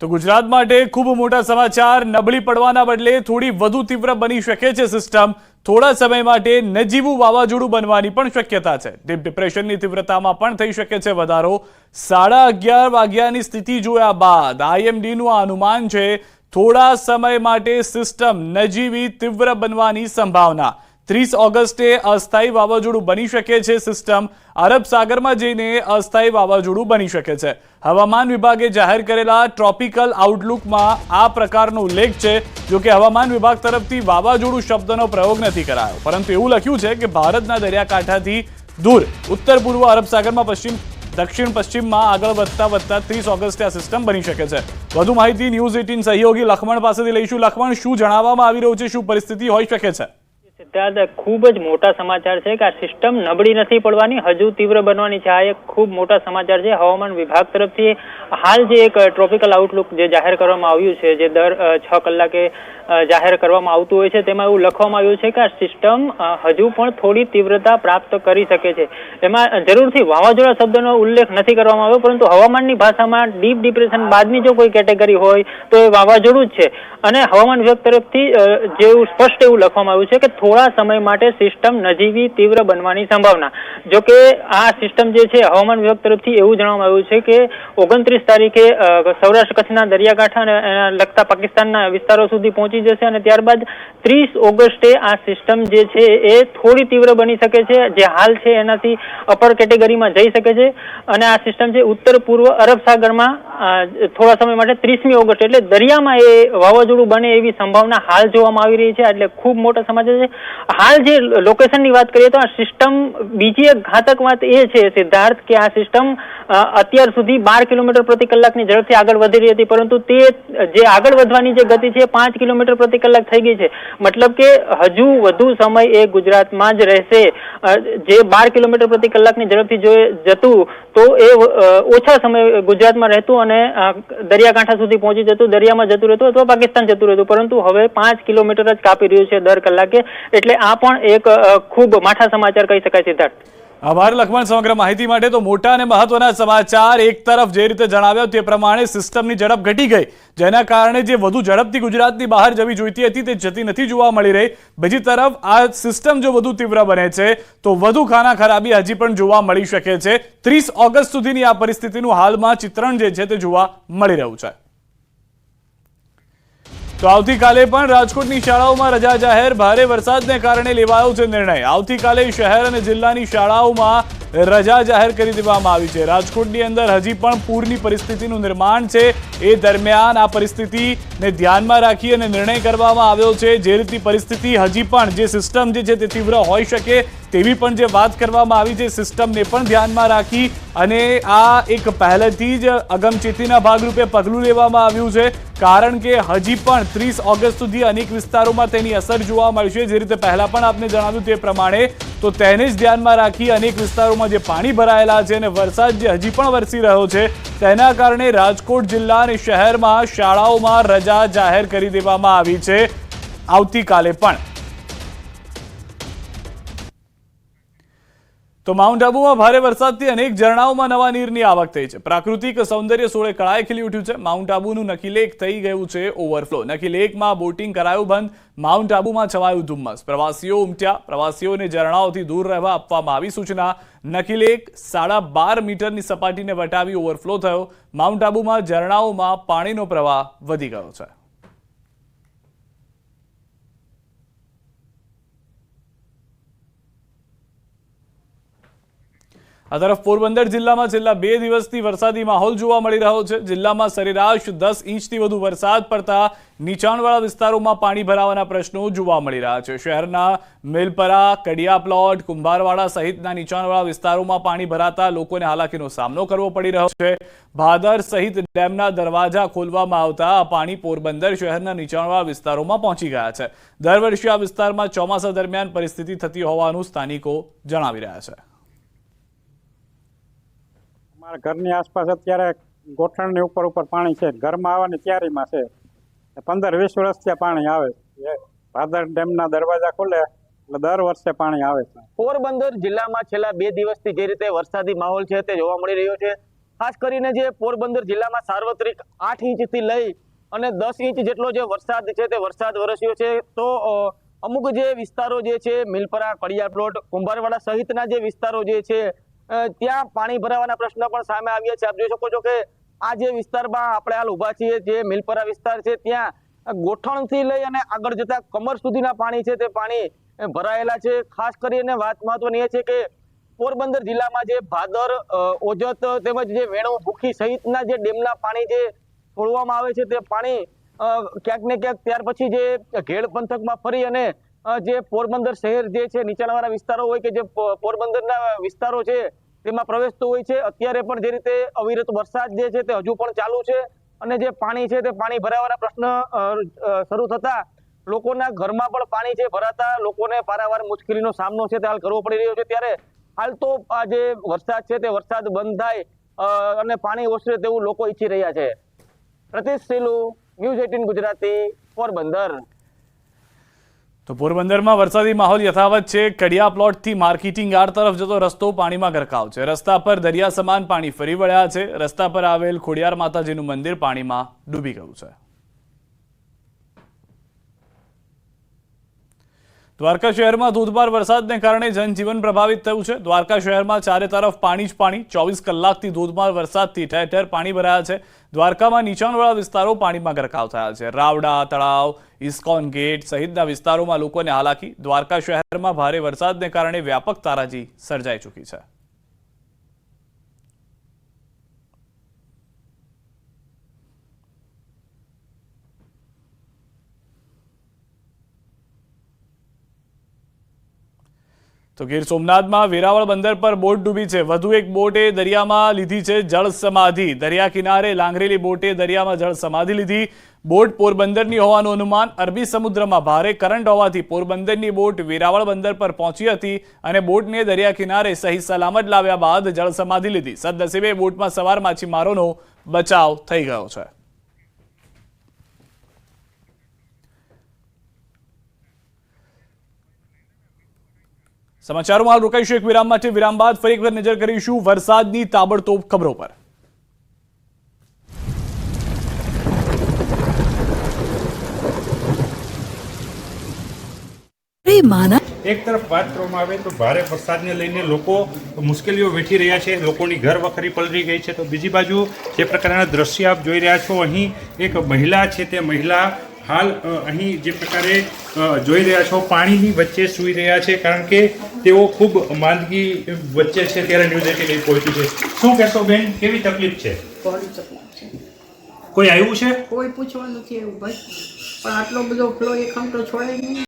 તો ગુજરાત માટે ખૂબ મોટા સમાચાર. નબળી પડવાના બદલે થોડી વધુ તીવ્ર બની શકે છે સિસ્ટમ થોડા સમય માટે નજીવું વાવાઝોડું બનવાની પણ શક્યતા છે. ડીપ ડિપ્રેશનની તીવ્રતામાં પણ થઈ શકે છે વધારો. સાડા અગિયાર વાગ્યાની સ્થિતિ જોયા બાદ આઈએમડીનું આ અનુમાન છે, થોડા સમય માટે સિસ્ટમ નજીવી તીવ્ર બનવાની સંભાવના. ત્રીસ ઓગસ્ટે અસ્થાયી વાવાઝોડું બની શકે છે સિસ્ટમ. અરબ સાગરમાં જઈને અસ્થાયી વાવાઝોડું બની શકે છે. હવામાન વિભાગે જાહેર કરેલા ટ્રોપિકલ આઉટલુકમાં આ પ્રકારનો ઉલ્લેખ છે, જો કે હવામાન વિભાગ તરફથી વાવાઝોડું શબ્દનો પ્રયોગ નથી કરાયો. પરંતુ એવું લખ્યું છે કે ભારતના દરિયાકાંઠાથી દૂર ઉત્તર પૂર્વ અરબ સાગરમાં પશ્ચિમ, દક્ષિણ પશ્ચિમમાં આગળ વધતા વધતા ત્રીસ ઓગસ્ટે આ સિસ્ટમ બની શકે છે. વધુ માહિતી ન્યૂઝ એટીન સહયોગી લખમણ પાસેથી લઈશું. લખમણ, શું જણાવવામાં આવી રહ્યું છે? શું પરિસ્થિતિ હોઈ શકે છે? સિદ્ધાર્થ, ખૂબ જ મોટા સમાચાર છે કે આ સિસ્ટમ નબળી નથી પડવાની. હજુ તીવ્ર બનવાની છે. આ એક ખૂબ મોટા સમાચાર છે. હવામાન વિભાગ તરફથી હાલ જે એક ટ્રોપિકલ આઉટલુક જે જાહેર કરવામાં આવ્યું છે, જે દર છ કલાકે જાહેર કરવામાં આવતું હોય છે, તેમાં એવું લખવામાં આવ્યું છે કે આ સિસ્ટમ હજુ પણ થોડી તીવ્રતા પ્રાપ્ત કરી શકે છે. એમાં જરૂરથી વાવાઝોડા શબ્દનો ઉલ્લેખ નથી કરવામાં આવ્યો, પરંતુ હવામાનની ભાષામાં ડીપ ડિપ્રેશન બાદની જો કોઈ કેટેગરી હોય, તો એ વાવાઝોડું જ છે. અને હવામાન વિભાગ તરફથી જેવું સ્પષ્ટ એવું લખવામાં આવ્યું છે કે થોડા સમય માટે સિસ્ટમ નજીવી તીવ્ર બનવાની સંભાવના. જો કે આ સિસ્ટમ જે છે, હવામાન વિભાગ તરફથી એવું જણાવવામાં આવ્યું છે કે ઓગણત્રીસ તારીખે સૌરાષ્ટ્ર કચ્છના દરિયાકાંઠા અને એના લગતા પાકિસ્તાનના વિસ્તારો સુધી પહોંચી જશે અને ત્યારબાદ ત્રીસ ઓગસ્ટે આ સિસ્ટમ જે છે, એ થોડી તીવ્ર બની શકે છે. જે હાલ છે, એનાથી અપર કેટેગરીમાં જઈ શકે છે. અને આ સિસ્ટમ છે, ઉત્તર પૂર્વ અરબ સાગરમાં થોડા સમય માટે ત્રીસમી ઓગસ્ટ. એટલે દરિયામાં એ વાવાઝોડું બને એવી સંભાવના હાલ જોવામાં આવી રહી છે. એટલે ખૂબ મોટા સમાચાર છે. હાલ જે લોકેશનની વાત કરીએ તો આ સિસ્ટમ બીજી એક ઘાતક વાત એ છે, સિદ્ધાર્થ, કે આ સિસ્ટમ અત્યાર સુધી બાર કિલોમીટર પ્રતિ કલાકની ઝડપથી આગળ વધી રહી હતી, પરંતુ તે જે આગળ વધવાની જે ગતિ છે પાંચ કિલોમીટર પ્રતિ કલાક થઈ ગઈ છે. મતલબ કે હજુ વધુ સમય એ ગુજરાતમાં જ રહેશે. જે બાર કિલોમીટર પ્રતિ કલાકની ઝડપથી જો જતું, તો એ ઓછા સમય ગુજરાતમાં રહેતું અને દરિયાકાંઠા સુધી પહોંચી જતું, દરિયામાં જતું રહેતું અથવા પાકિસ્તાન જતું રહેતું. પરંતુ હવે પાંચ કિલોમીટર જ કાપી રહ્યું છે દર કલાકે. એટલે આ પણ એક ખૂબ માઠા સમાચાર કહી શકાય સિદ્ધાર્થ. આભાર લખમણ, સમગ્ર માહિતી માટે તો મોટા અને મહત્વના સમાચાર એક તરફ જે રીતે જણાવ્યા તે પ્રમાણે સિસ્ટમની ઝડપ ઘટી ગઈ. જેના કારણે જે વધુ ઝડપથી ગુજરાતની બહાર જવી જોઈતી હતી તે જતી નથી જોવા મળી રહી. બીજી તરફ, આ સિસ્ટમ જો વધુ તીવ્ર બને છે, તો વધુ ખાના ખરાબી હજી પણ જોવા મળી શકે છે. ત્રીસ ઓગસ્ટ સુધીની આ પરિસ્થિતિનું હાલમાં ચિત્રણ જે છે તે જોવા મળી રહ્યું છે. તો આવતીકાલે પણ રાજકોટની શાળાઓમાં રજા જાહેર. ભારે વરસાદને કારણે લેવાયો છે નિર્ણય. આવતીકાલે શહેર અને જિલ્લાની શાળાઓમાં રજા જાહેર કરી દેવામાં આવી છે. રાજકોટની અંદર હજી પણ પૂરની પરિસ્થિતિનું નિર્માણ છે. એ દરમિયાન આ પરિસ્થિતિને ધ્યાનમાં રાખી અને નિર્ણય કરવામાં આવ્યો છે. જે રીતની પરિસ્થિતિ હજી પણ જે સિસ્ટમ જે છે તે તીવ્ર હોઈ શકે તેવી પણ જે વાત કરવામાં આવી છે, સિસ્ટમને પણ ધ્યાનમાં રાખી અને આ એક પહેલેથી જ અગમચેતીના ભાગરૂપે પગલું લેવામાં આવ્યું છે. કારણ કે હજી પણ ત્રીસ ઓગસ્ટ સુધી અનેક વિસ્તારોમાં તેની અસર જોવા મળશે. જે રીતે પહેલાં પણ આપને જણાવ્યું તે પ્રમાણે તો તેને જ ધ્યાનમાં રાખી અનેક વિસ્તારોમાં જે પાણી ભરાયેલા છે અને વરસાદ જે હજી પણ વરસી રહ્યો છે, તેના કારણે રાજકોટ જિલ્લા અને શહેરમાં શાળાઓમાં રજા જાહેર કરી દેવામાં આવી છે. આવતીકાલે પણ તો માઉન્ટ આબુમાં ભારે વરસાદથી અનેક ઝરણાઓમાં નવા નીરની આવક થઈ છે. પ્રાકૃતિક સૌંદર્ય સોળે કળાએ ખીલી ઉઠ્યું છે. માઉન્ટ આબુનું નકી લેક થઈ ગયું છે ઓવરફ્લો. નકી લેકમાં બોટિંગ કરાયું બંધ. માઉન્ટ આબુમાં છવાયું ધુમ્મસ. પ્રવાસીઓ ઉમટ્યા. પ્રવાસીઓને ઝરણાઓથી દૂર રહેવા આપવામાં આવી સૂચના. નકી લેક સાડા બાર મીટરની સપાટીને વટાવી ઓવરફ્લો થયો. માઉન્ટ આબુમાં ઝરણાઓમાં પાણીનો પ્રવાહ વધી ગયો છે. આ તરફ પોરબંદર જિલ્લામાં છેલ્લા બે દિવસથી વરસાદી માહોલ જોવા મળી રહ્યો છે. જિલ્લામાં સરેરાશ દસ ઇંચથી વધુ વરસાદ પડતા નીચાણવાળા વિસ્તારોમાં પાણી ભરાવાના પ્રશ્નો જોવા મળી રહ્યા છે. શહેરના મેલપરા, કડિયા પ્લોટ, કુંભારવાડા સહિતના નીચાણવાળા વિસ્તારોમાં પાણી ભરાતા લોકોને હાલાકીનો સામનો કરવો પડી રહ્યો છે. ભાદર સહિત ડેમના દરવાજા ખોલવામાં આવતા પાણી પોરબંદર શહેરના નીચાણવાળા વિસ્તારોમાં પહોંચી ગયા છે. દર વર્ષે આ વિસ્તારમાં ચોમાસા દરમિયાન પરિસ્થિતિ થતી હોવાનું સ્થાનિકો જણાવી રહ્યા છે. અમારા ઘરની આસપાસ અત્યારે ગોઠણની ઉપર ઉપર પાણી છે. ઘરમાં આવવાની તૈયારીમાં છે. પંદર વીસ વર્ષથી પાણી આવે છે. ભાદર ડેમના દરવાજા ખુલે એટલે દર વર્ષે પાણી આવે છે. પોરબંદર જિલ્લામાં છેલ્લા બે દિવસથી જે રીતે વરસાદી માહોલ છે તે જોવા મળી રહ્યો છે. ખાસ કરીને જે પોરબંદર જિલ્લામાં સાર્વત્રિક આઠ ઇંચથી લઈ અને દસ ઇંચ જેટલો જે વરસાદ છે તે વરસાદ વરસ્યો છે, તો અમુક જે વિસ્તારો જે છે, મિલપરા કડિયા પ્લોટ, કુંભારવાડા સહિતના જે વિસ્તારો જે છે ત્યાં પાણી ભરાવાના પ્રશ્ન પણ સામે આવ્યા છે. આપ જોઈ શકો છો કે આ જે વિસ્તારમાં આપણે હાલ ઊભા છીએ, જે મિલપરા વિસ્તાર છે, ત્યાં ગોઠણથી લઈ અને આગળ જતા કમર સુધીના પાણી છે તે પાણી ભરાયેલા છે. ખાસ કરીને વાત મહત્વની એ છે કે પોરબંદર જિલ્લામાં જે ભાદર ઓજત તેમજ જે વેણુ ભૂખી સહિતના જે ડેમના પાણી જે છોડવામાં આવે છે તે પાણી ક્યાંક ને ક્યાંક ત્યાર પછી જે ઘેડ પંથકમાં ફરી અને જે પોરબંદર શહેર જે છે, નીચાણવાળા વિસ્તારો હોય કે જે પોરબંદરના વિસ્તારો છે, તેમાં પ્રવેશતો હોય છે, અત્યારે પણ જે રીતે અવિરત વરસાદ જે છે, તે હજુ પણ ચાલુ છે અને જે પાણી છે, તે પાણી ભરાવાના પ્રશ્ન શરૂ થતા લોકોના ઘરમાં પણ પાણી છે, ભરાતા લોકોને પારાવાર મુશ્કેલીનો સામનો છે, તે હાલ કરવો પડી રહ્યો છે. ત્યારે હાલ તો આ જે વરસાદ છે, તે વરસાદ બંધ થાય અને પાણી ઓસરે તેવું લોકો ઈચ્છી રહ્યા છે. Pratish news eighteen Gujarati, Porbandar. તો પોરબંદરમાં વરસાદી માહોલ યથાવત છે. કડિયા પ્લોટથી માર્કેટિંગ યાર્ડ તરફ જતો રસ્તો પાણીમાં ગરકાવ છે. રસ્તા પર દરિયા સમાન પાણી ફરી વળ્યા છે. રસ્તા પર આવેલ ખોડિયાર માતાજીનું મંદિર પાણીમાં ડૂબી ગયું છે. દ્વારકા શહેરમાં ધોધમાર વરસાદને કારણે જનજીવન પ્રભાવિત થયું છે. દ્વારકા શહેરમાં ચારે તરફ પાણી જ પાણી. ચોવીસ કલાકથી ધોધમાર વરસાદથી ઠેર ઠેર પાણી ભરાયા છે. દ્વારકામાં નીચાણવાળા વિસ્તારો પાણીમાં ગરકાવ થયા છે. રાવડા, તળાવ, ઇસ્કોન ગેટ સહિતના વિસ્તારોમાં લોકોને હાલાકી. દ્વારકા શહેરમાં ભારે વરસાદને કારણે વ્યાપક તારાજી સર્જાઈ ચૂકી છે. તો ગીર સોમનાથમાં વેરાવળ બંદર પર બોટ ડૂબી છે. વધુ એક બોટે દરિયામાં લીધી છે જળ સમાધિ. દરિયા કિનારે લાંગરેલી બોટે દરિયામાં જળ સમાધિ લીધી. બોટ પોરબંદરની હોવાનું અનુમાન. અરબી સમુદ્રમાં ભારે કરંટ હોવાથી પોરબંદરની બોટ વેરાવળ બંદર પર પહોંચી હતી અને બોટને દરિયા કિનારે સહી સલામત લાવ્યા બાદ જળ સમાધિ લીધી. સદનસીબે બોટમાં સવાર માછીમારોનો બચાવ થઈ ગયો છે. સમાચારોમાં રોકાઈશું એક વિરામ માટે. વિરામ બાદ ફરી એકવાર નજર કરીશું વરસાદની તાબડતોબ ખબરો પર. એક તરફ વાત કરવામાં આવે તો ભારે વરસાદને લઈને લોકો મુશ્કેલીઓ વેઠી રહ્યા છે. લોકોની ઘર વખરી પલરી ગઈ છે. તો બીજી બાજુ જે પ્રકારના દ્રશ્ય આપ જોઈ રહ્યા છો અહીં એક મહિલા છે. તે મહિલા હાલ અહીં જે પ્રકારે જોઈ રહ્યા છો પાણીની વચ્ચે સૂઈ રહ્યા છે કારણ કે તેઓ ખૂબ માંદગી વચ્ચે છે ત્યારે ન્યૂઝ એટીન પહોંચ્યું છે. શું કહેશો બેન કેવી તકલીફ છે? ઘણી તકલીફ છે. કોઈ આવ્યું છે? કોઈ પૂછવાનું નથી એવું ભાઈ. પણ આટલો બધો ફ્લો એક તો છોડે નહીં.